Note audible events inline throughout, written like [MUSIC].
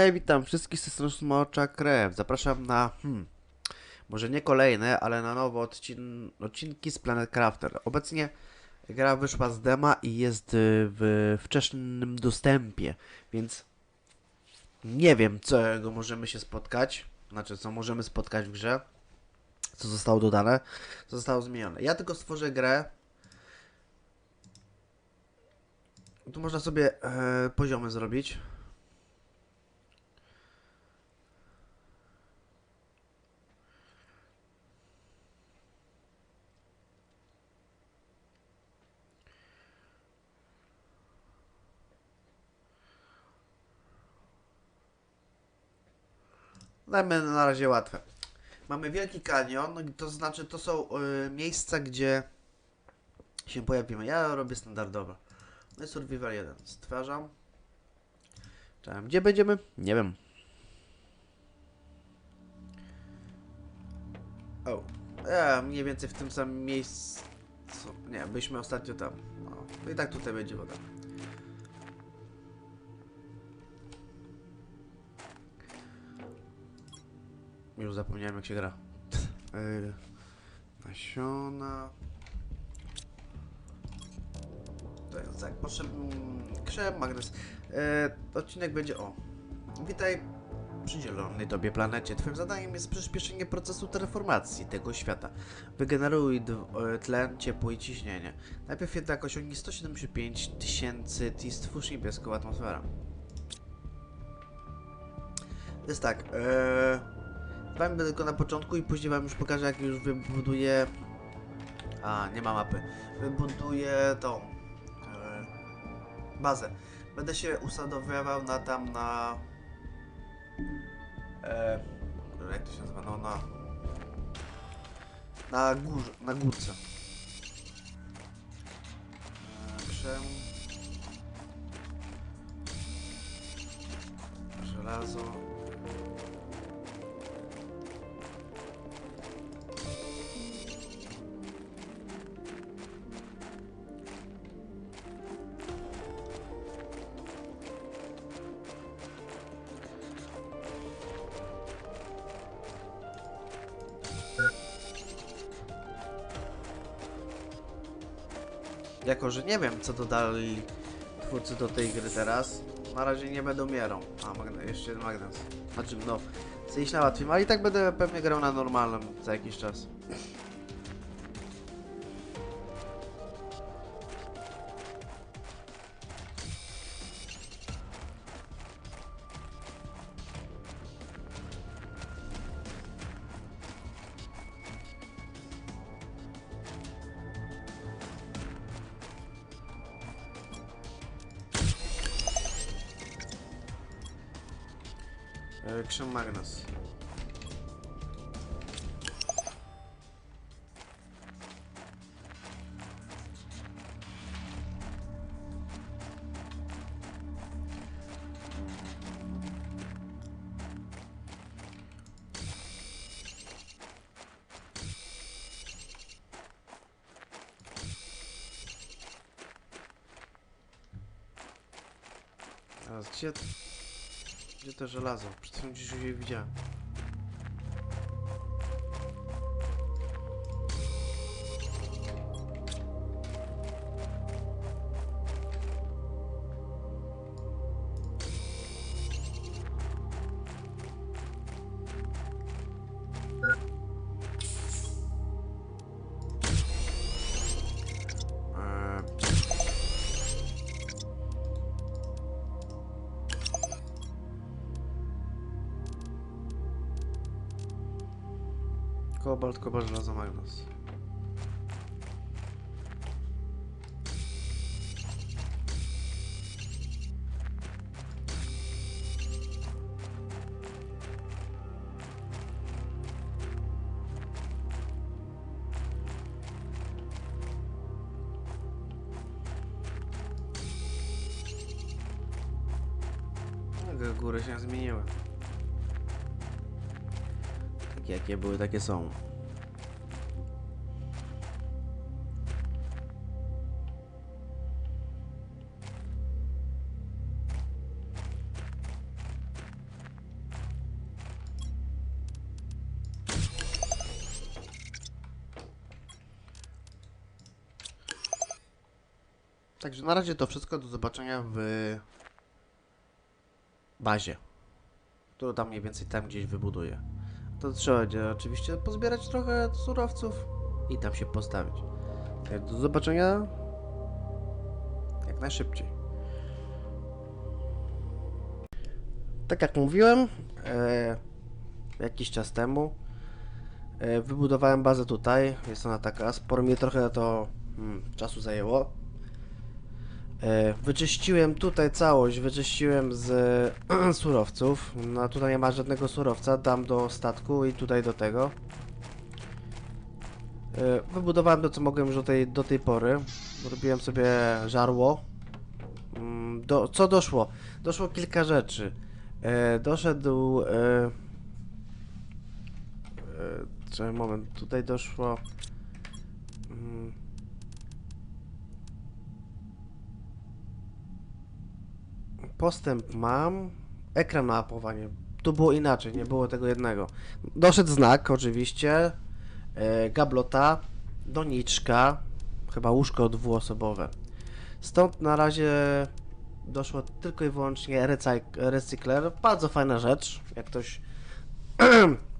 Hej, witam wszystkich z tej strony Smocza Krew. Zapraszam na, hmm, może nie kolejne, ale na nowe odcin odcinki z Planet Crafter. Obecnie gra wyszła z dema i jest y, w wczesnym dostępie, więc nie wiem, czego możemy się spotkać, znaczy co możemy spotkać w grze, co zostało dodane, co zostało zmienione. Ja tylko stworzę grę. Tu można sobie e, poziomy zrobić. Dajmy na razie łatwe. Mamy Wielki Kanion, to znaczy to są y, miejsca, gdzie się pojawimy. Ja robię standardowo. No i Survival 1. Stwarzam. Czekam. Gdzie będziemy? Nie wiem. O. Ja mniej więcej w tym samym miejscu. Nie, byliśmy ostatnio tam. No. i tak tutaj będzie woda. Już zapomniałem jak się gra. [LAUGHS] Nasiona. To jest tak, potrzebny krzep, magnes. Yy, odcinek będzie o. Witaj przy zielonej tobie planecie. Twoim zadaniem jest przyspieszenie procesu terraformacji tego świata. Wygeneruj e, tlen, ciepło i ciśnienie. Najpierw jednak osiągnij 175 tysięcy i stwórz niebieską atmosferę. Jest tak, eee, Wam tylko na początku i później wam już pokażę jak już wybuduję... A, nie ma mapy. Wybuduję tą... E, bazę. Będę się usadowiał na tam na... E, jak to się nazywa? No na... Na górze, na górce. E, krzem... Żelazo... nie wiem, co dodali twórcy do tej gry teraz, na razie nie będę umierał. A, magne jeszcze jeden magnes. Znaczy, no, iść na łatwiej, ale i tak będę pewnie grał na normalnym za jakiś czas. Teraz gdzie... Gdzie to żelazo? Przed chwilą gdzieś je widziałem. Kobalt, kobalt, żelazo, magnes. Góry się zmieniły. Takie jakie były, takie są. Także na razie to wszystko. Do zobaczenia w bazie. Którą tam mniej więcej tam gdzieś wybuduję. To trzeba będzie oczywiście pozbierać trochę surowców i tam się postawić. Tak, Do zobaczenia jak najszybciej. Tak jak mówiłem, e, jakiś czas temu e, wybudowałem bazę tutaj. Jest ona taka, sporo mi trochę to hmm, czasu zajęło. E, wyczyściłem tutaj całość, wyczyściłem z [CLEARS THROAT] surowców. No tutaj nie ma żadnego surowca, dam do statku i tutaj do tego. E, Wybudowałem to, co mogłem już do tej, do tej pory. Robiłem sobie żarło. Mm, Do, co doszło? Doszło kilka rzeczy. E, doszedł. Czekaj, moment, tutaj doszło. Postęp mam. Ekran mapowanie. Tu było inaczej, nie było tego jednego. Doszedł znak, oczywiście. E, gablota, doniczka, chyba łóżko dwuosobowe. Stąd na razie doszło tylko i wyłącznie recyk- recykler. Bardzo fajna rzecz. Jak ktoś [CLEARS THROAT]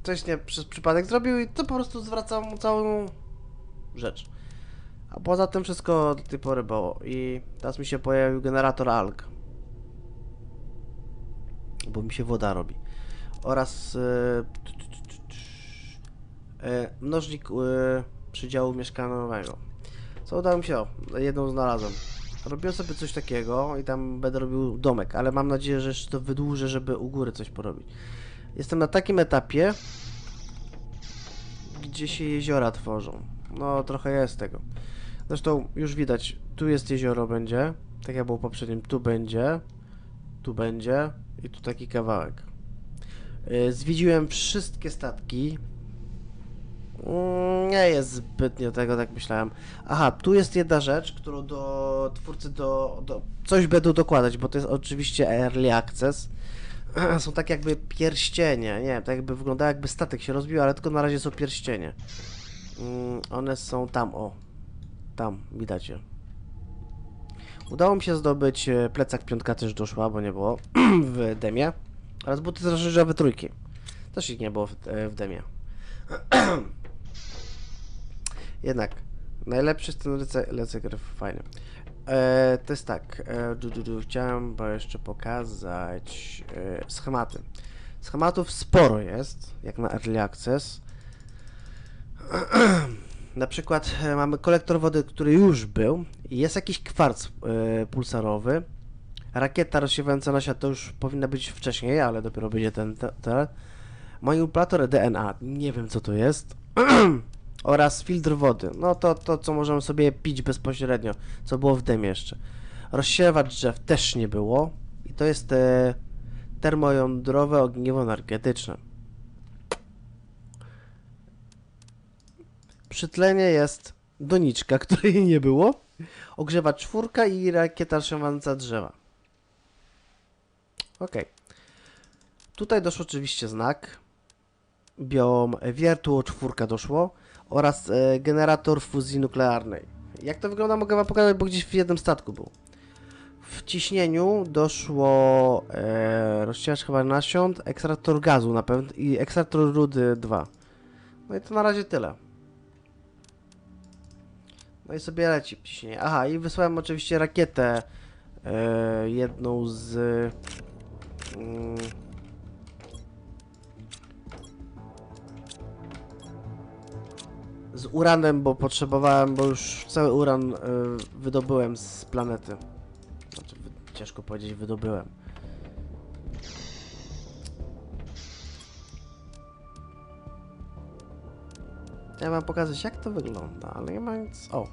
coś nie przez przypadek zrobił i to po prostu zwraca mu całą rzecz. A poza tym wszystko do tej pory było. I teraz mi się pojawił generator alg. Bo mi się woda robi. Oraz e, e, mnożnik e, przydziału mieszkaniowego. Co udało mi się? O, jedną znalazłem. Robiłem sobie coś takiego i tam będę robił domek, ale mam nadzieję, że jeszcze to wydłużę, żeby u góry coś porobić. Jestem na takim etapie, gdzie się jeziora tworzą. No, trochę jest tego. Zresztą już widać, tu jest jezioro będzie, tak jak było poprzednim, tu będzie, tu będzie i tu taki kawałek. Yy, Zwiedziłem wszystkie statki. Mm, Nie jest zbytnio tego, tak myślałem. Aha, tu jest jedna rzecz, którą do twórcy do, do coś będą dokładać, bo to jest oczywiście early access. [CLEARS THROAT] Są tak jakby pierścienie, nie tak jakby wygląda jakby statek się rozbił, ale tylko na razie są pierścienie. Mm, one są tam, o. Tam, widać je. Udało mi się zdobyć, e, plecak piątka też doszła, bo nie było [CLEARS THROAT] w demie. Oraz buty zażyżowe trójki. Też ich nie było w, e, w demie. [CLEARS THROAT] Jednak, najlepszy jest ten recykler, fajny. E, to jest tak, e, du, du, du, chciałem bo jeszcze pokazać e, schematy. Schematów sporo jest, jak na Early Access. [CLEARS THROAT] na przykład e, mamy kolektor wody, który już był. Jest jakiś kwarc e, pulsarowy. Rakieta rozsiewająca nasia to już powinna być wcześniej, ale dopiero będzie ten, te, te. Manipulator DNA, nie wiem co to jest. [CLEARS THROAT] Oraz filtr wody. No to, to, co możemy sobie pić bezpośrednio, co było w demie jeszcze. Rozsiewacz drzew też nie było. I to jest e, termojądrowe ogniwo energetyczne. Przytlenie jest doniczka, [LAUGHS] której nie było. Ogrzewacz czwórka i rakieta rozsiewająca drzewa. Okej. Tutaj doszło oczywiście znak. Biom wiertło czwórka doszło oraz e, generator fuzji nuklearnej. Jak to wygląda mogę wam pokazać, bo gdzieś w jednym statku był. W ciśnieniu doszło e, rozścielacz chyba nasion, ekstraktor gazu na pewno i ekstraktor rudy 2. No i to na razie tyle. No i sobie leci ciśnienie. Aha, i wysłałem oczywiście rakietę e, jedną z mm, z uranem, bo potrzebowałem, bo już cały uran y, wydobyłem z planety. Znaczy, ciężko powiedzieć, wydobyłem. Ja wam pokazać, jak to wygląda, ale nie ma nic. O!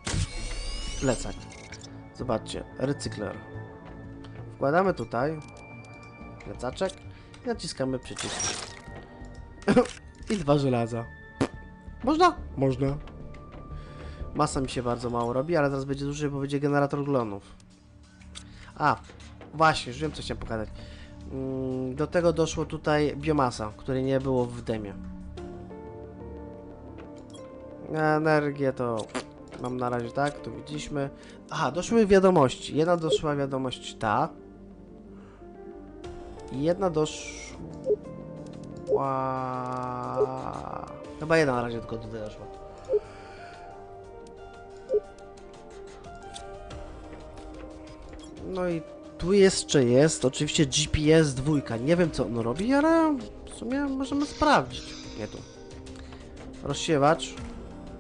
Plecak. Zobaczcie, recykler. Wkładamy tutaj plecaczek i naciskamy przycisk. [COUGHS] I dwa żelaza. Można? Można. Masa mi się bardzo mało robi, ale zaraz będzie dłużej, bo będzie generator glonów. A, właśnie, już wiem co chciałem pokazać. Mm, Do tego doszło tutaj biomasa, której nie było w demie. Energię to mam na razie tak, to widzieliśmy. Aha, doszły wiadomości. Jedna doszła wiadomość ta. I jedna doszła... Chyba jedna na razie tylko tutaj doszła. No i tu jeszcze jest oczywiście GPS dwójka. Nie wiem co on robi, ale w sumie możemy sprawdzić. Nie tu. Rozsiewacz.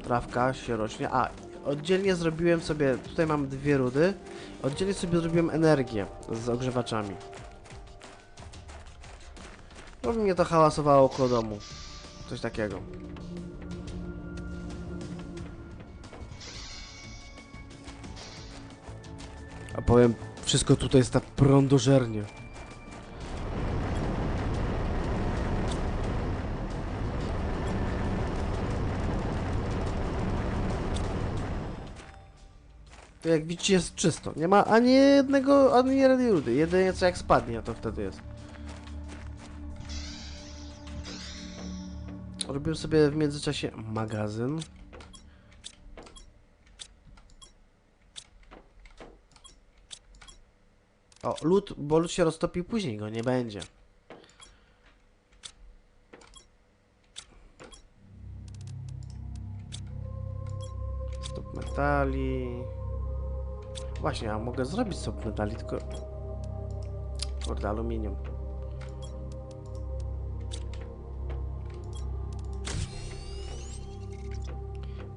Trawka się rośnie. A, oddzielnie zrobiłem sobie, tutaj mam dwie rudy. Oddzielnie sobie zrobiłem energię z ogrzewaczami. Bo mnie to hałasowało koło domu. Coś takiego. A powiem, wszystko tutaj jest tak prądożernie. Jak widzicie jest czysto. Nie ma ani jednego, ani jednej rudy. Jedynie co jak spadnie, to wtedy jest. Robiłem sobie w międzyczasie magazyn. O, lód, bo lód się roztopi później, go nie będzie. Stop metali. Właśnie, a mogę zrobić stop metali, tylko... Kurde, aluminium.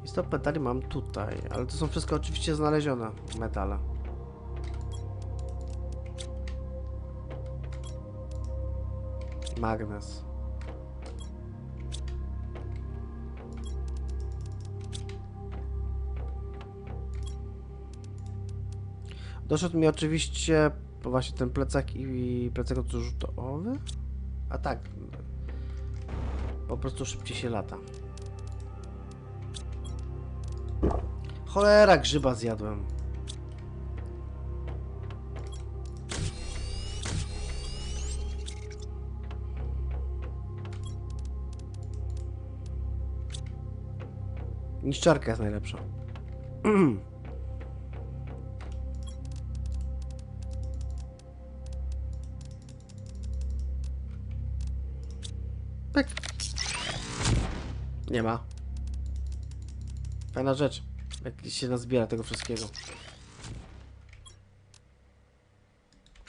I stop metali mam tutaj, ale to są wszystko oczywiście znalezione metale. Magnes. Doszedł mi oczywiście właśnie ten plecak i plecak odrzutowy. A tak. Po prostu szybciej się lata. Cholera, grzyba zjadłem. Niszczarka jest najlepsza. [CLEARS THROAT] Nie ma. Fajna rzecz. Jak się nazbiera tego wszystkiego.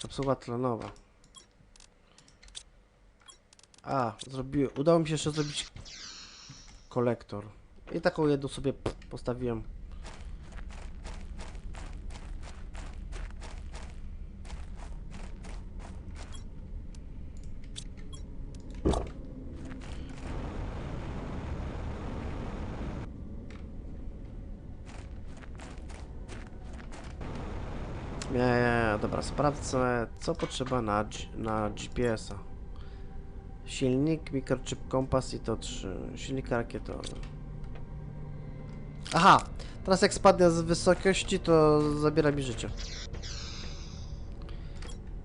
Kapsuła tlenowa. A, zrobiłem. Udało mi się jeszcze zrobić kolektor. I taką jedną sobie postawiłem. Nie, sprawdzę co potrzeba na, na GPS-a. Silnik, mikrochip, kompas i to 3. Silnik rakietowy. Aha! Teraz jak spadnę z wysokości, to zabiera mi życie.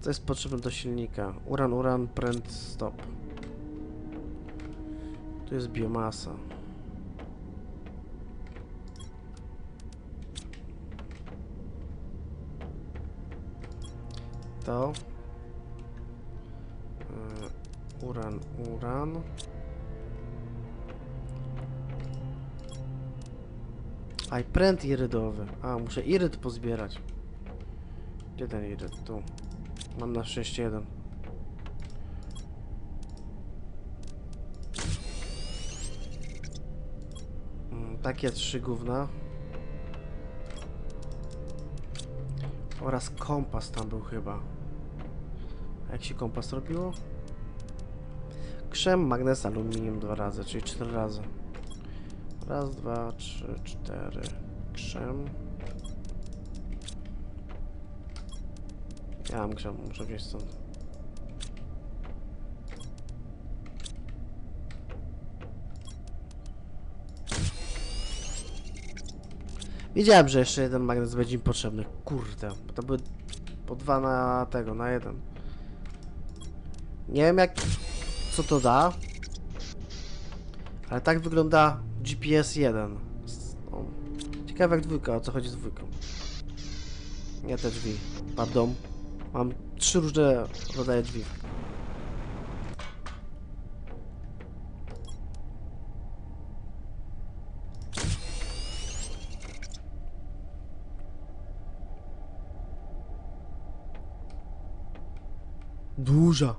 Co jest potrzebne do silnika? Uran, uran, pręd, stop. Tu jest biomasa. Yy, Uran, uran. A i pręt irydowy. A, muszę iryd pozbierać. Gdzie ten iryd? Tu. Mam na szczęście jeden. Mm, Takie trzy gówna. Oraz kompas tam był chyba. A jak się kompas robiło? Krzem, magnes, aluminium dwa razy, czyli cztery razy. Raz, dwa, trzy, cztery. Krzem. Ja mam krzem, muszę wziąć stąd. Wiedziałem, że jeszcze jeden magnes będzie mi potrzebny. Kurde, bo to były po dwa na tego, na jeden. Nie wiem jak, co to da, ale tak wygląda GPS 1. S- O, Ciekawe jak dwójka, o co chodzi z dwójką. Nie te drzwi. Pardon. Mam trzy różne rodzaje drzwi. Duża.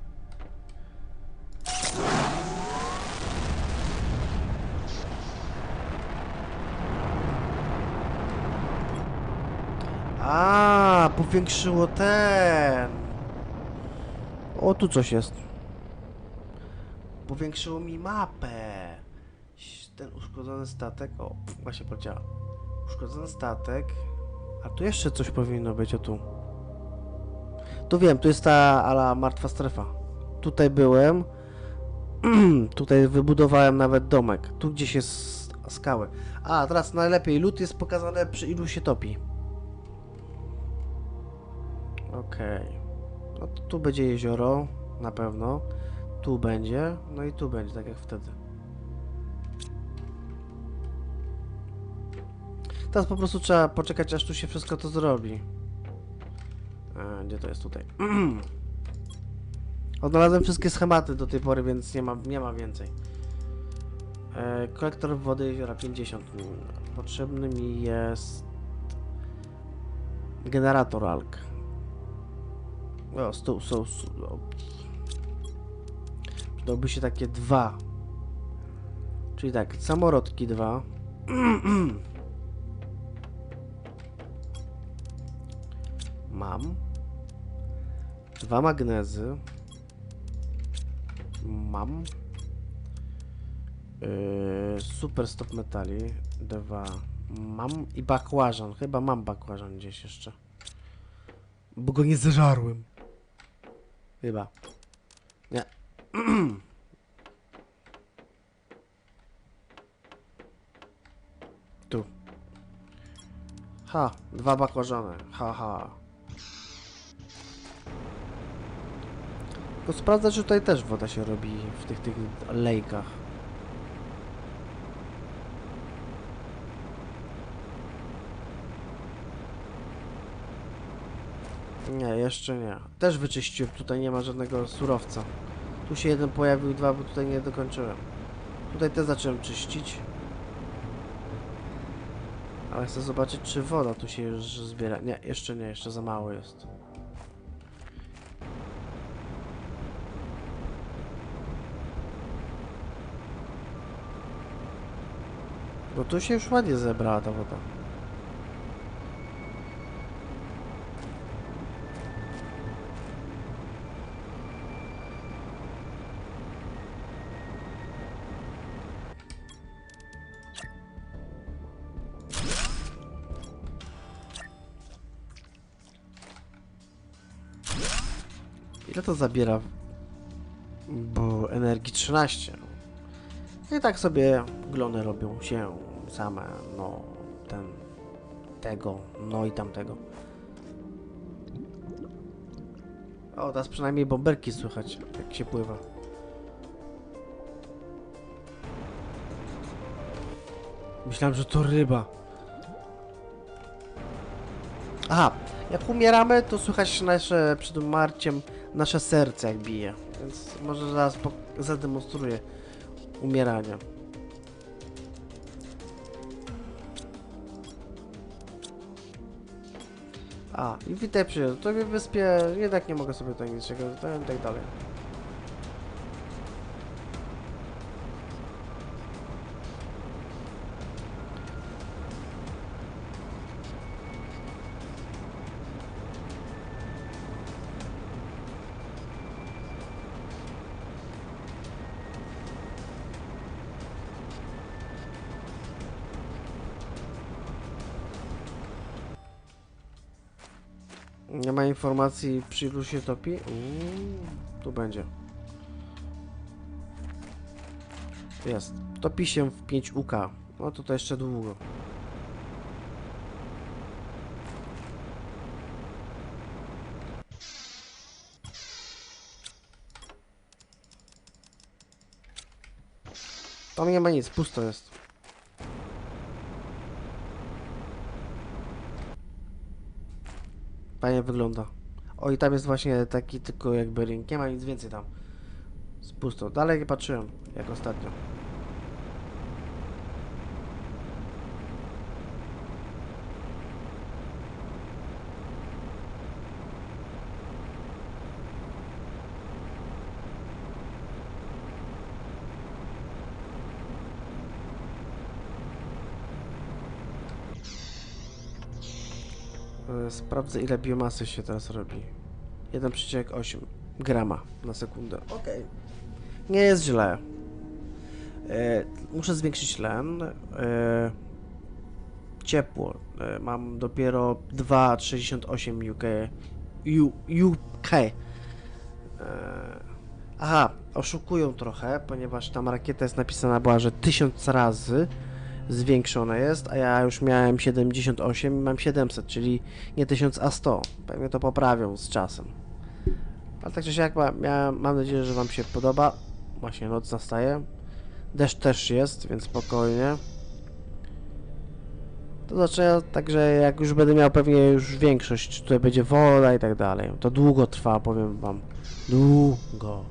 A, powiększyło ten. O, tu coś jest. Powiększyło mi mapę. Ten uszkodzony statek. O, właśnie powiedziała. Uszkodzony statek. A tu jeszcze coś powinno być, o tu. Tu wiem, tu jest ta ala martwa strefa. Tutaj byłem. [CLEARS THROAT] Tutaj wybudowałem nawet domek. Tu gdzieś jest skały. A, teraz najlepiej. Lód jest pokazany przy ilu się topi. Okej. No to tu będzie jezioro, na pewno. Tu będzie, no i tu będzie, tak jak wtedy. Teraz po prostu trzeba poczekać, aż tu się wszystko to zrobi. A, gdzie to jest tutaj? [CLEARS THROAT] Odnalazłem wszystkie schematy do tej pory, więc nie ma, nie ma więcej. E, kolektor wody jeziora 50. Potrzebny mi jest generator alg. O, stół, są. Przydałby się takie dwa. Czyli tak, samorodki dwa. [CLEARS THROAT] Mam. Dwa magnezy. Mam. Yy, super stop metali. Dwa. Mam i bakłażan. Chyba mam bakłażan gdzieś jeszcze. Bo go nie zeżarłem. Chyba. Nie. [CLEARS THROAT] tu. Ha, dwa bakłażany. Ha, ha. Tylko sprawdzę, czy tutaj też woda się robi w tych, tych lejkach. Nie, jeszcze nie. Też wyczyściłem, tutaj nie ma żadnego surowca. Tu się jeden pojawił dwa, bo tutaj nie dokończyłem. Tutaj też zacząłem czyścić. Ale chcę zobaczyć, czy woda tu się już zbiera. Nie, jeszcze nie, jeszcze za mało jest. Bo tu się już ładnie zebrała ta woda. Ile to zabiera? Bo energii 13. I tak sobie glony robią się same, no ten, tego, no i tamtego. O, teraz przynajmniej bąbelki słychać, jak się pływa. Myślałem, że to ryba. Aha, jak umieramy, to słychać nasze, przed umarciem, nasze serce jak bije. Więc może zaraz zademonstruję umieranie. A, i witaj przyjaciół. To w wyspie jednak nie mogę sobie tutaj niczego, i tak dalej. Nie ma informacji, przy ilu się topi? Uuu, tu będzie. Jest. Topi się w 5 UK. No to to jeszcze długo. Tam nie ma nic, pusto jest. Fajnie wygląda. O i tam jest właśnie taki tylko jakby ring. Nie ma nic więcej tam. Z pusto. Dalej nie patrzyłem, jak ostatnio. Sprawdzę ile biomasy się teraz robi. 1,8 grama na sekundę. Okej. Nie jest źle. E, muszę zwiększyć len. E, ciepło. E, mam dopiero 2,68 UK. U, UK. E, aha, oszukują trochę, ponieważ tam rakieta jest napisana była, że 1000 razy zwiększone jest, a ja już miałem 78 i mam 700, czyli nie 1000, a 100. Pewnie to poprawią z czasem. Ale tak czy siak miałem, mam nadzieję, że Wam się podoba. Właśnie noc nastaje. Deszcz też jest, więc spokojnie. To znaczy, także jak już będę miał pewnie już większość, czy tutaj będzie woda i tak dalej. To długo trwa, powiem Wam. Długo.